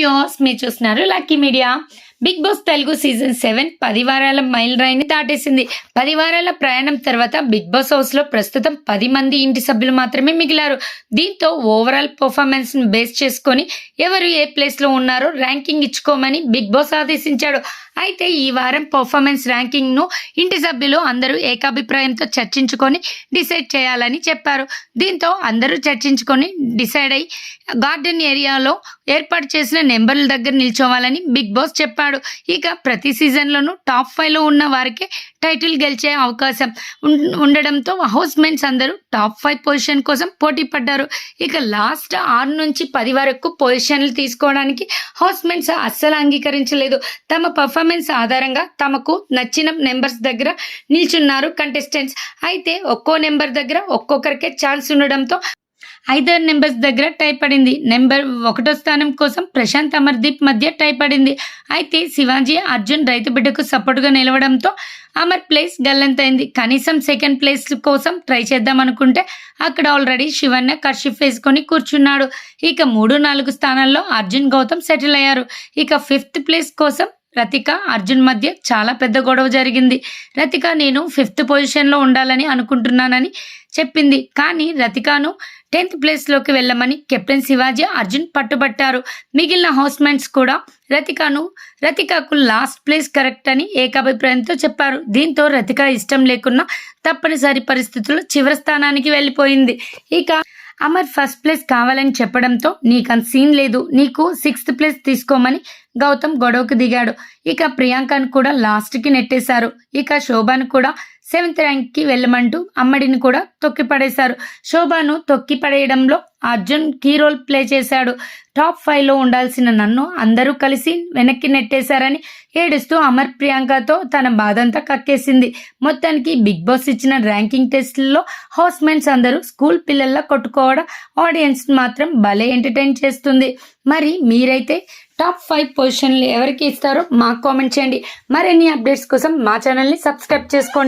యోస్ మీరు చూస్తున్నారు Lucky Media Bigg Boss Telugu season seven పది వారాల మైల్ రైని దాటేసింది. పది వారాల ప్రయాణం తర్వాత బిగ్ బాస్ హౌస్లో ప్రస్తుతం పది మంది ఇంటి సభ్యులు మాత్రమే మిగిలారు. దీంతో ఓవరాల్ పర్ఫార్మెన్స్ను బేస్ చేసుకొని ఎవరు ఏ ప్లేస్లో ఉన్నారో ర్యాంకింగ్ ఇచ్చుకోమని బిగ్ బాస్ ఆదేశించాడు. అయితే ఈ వారం పర్ఫార్మెన్స్ ర్యాంకింగ్ను ఇంటి సభ్యులు అందరూ ఏకాభిప్రాయంతో చర్చించుకొని డిసైడ్ చేయాలని చెప్పారు. దీంతో అందరూ చర్చించుకొని డిసైడ్ అయి గార్డెన్ ఏరియాలో ఏర్పాటు చేసిన నెంబర్ల దగ్గర నిల్చోవాలని బిగ్ బాస్ చెప్పారు ఉన్నాడు ఇక ప్రతి సీజన్లోనూ టాప్ ఫైవ్లో ఉన్న వారికే టైటిల్ గెలిచే అవకాశం ఉండడంతో హౌస్ మెన్స్ అందరూ టాప్ ఫైవ్ పొజిషన్ కోసం పోటీ పడ్డారు. ఇక లాస్ట్ ఆరు నుంచి పది వరకు పొజిషన్లు తీసుకోవడానికి హౌస్ మెన్స్ అస్సలు అంగీకరించలేదు. తమ పర్ఫార్మెన్స్ ఆధారంగా తమకు నచ్చిన నెంబర్స్ దగ్గర నిల్చున్నారు కంటెస్టెంట్స్. అయితే ఒక్కో నెంబర్ దగ్గర ఒక్కొక్కరికే ఛాన్స్ ఉండడంతో ఐదారు నెంబర్స్ దగ్గర టై పడింది. నెంబర్ ఒకటో స్థానం కోసం ప్రశాంత్ అమర్దీప్ మధ్య టై పడింది. అయితే శివాజీ అర్జున్ రైతు బిడ్డకు సపోర్టుగా నిలవడంతో అమర్ ప్లేస్ గల్లంతైంది. కనీసం సెకండ్ ప్లేస్ కోసం ట్రై చేద్దాం అనుకుంటే అక్కడ ఆల్రెడీ శివన్న కర్షిఫ్ వేసుకొని కూర్చున్నాడు. ఇక మూడు నాలుగు స్థానాల్లో అర్జున్ గౌతమ్ సెటిల్ అయ్యారు. ఇక ఫిఫ్త్ ప్లేస్ కోసం రతిక అర్జున్ మధ్య చాలా పెద్ద గొడవ జరిగింది. రతిక నేను ఫిఫ్త్ పొజిషన్లో ఉండాలని అనుకుంటున్నానని చెప్పింది. కానీ రతికాను టెన్త్ ప్లేస్లోకి వెళ్ళమని కెప్టెన్ శివాజీ అర్జున్ పట్టుబట్టారు. మిగిలిన హౌస్మెంట్స్ కూడా రతికాను రతికకు లాస్ట్ ప్లేస్ కరెక్ట్ అని ఏకాభిప్రాయంతో చెప్పారు. దీంతో రతిక ఇష్టం లేకున్నా తప్పనిసరి పరిస్థితుల్లో చివరి స్థానానికి వెళ్ళిపోయింది. ఇక అమర్ ఫస్ట్ ప్లేస్ కావాలని చెప్పడంతో నీకు అంత సీన్ లేదు. నీకు సిక్స్త్ ప్లేస్ తీసుకోమని గౌతమ్ గొడవకు దిగాడు. ఇక ప్రియాంకను కూడా లాస్ట్కి నెట్టేశారు. ఇక శోభాను కూడా సెవెంత్ ర్యాంక్కి వెళ్ళమంటూ అమ్మడిని కూడా తొక్కి పడేశారు శోభాను తొక్కి పడేయడంలో అర్జున్ కీ రోల్ ప్లే చేశాడు. టాప్ ఫైవ్లో ఉండాల్సిన నన్ను అందరూ కలిసి వెనక్కి నెట్టేశారని ఏడుస్తూ అమర్ ప్రియాంకతో తన బాధంతా కక్కేసింది. మొత్తానికి బిగ్ బాస్ ఇచ్చిన ర్యాంకింగ్ టెస్ట్లో హౌస్మెంట్స్ అందరూ స్కూల్ పిల్లల్లా కొట్టుకోవడం ఆడియన్స్ మాత్రం భలే ఎంటర్టైన్ చేస్తుంది. మరి మీరైతే టాప్ ఫైవ్ పొజిషన్లు ఎవరికి ఇస్తారో మాకు కామెంట్ చేయండి. మరిన్ని అప్డేట్స్ కోసం మా ఛానల్ని సబ్స్క్రైబ్ చేసుకోండి.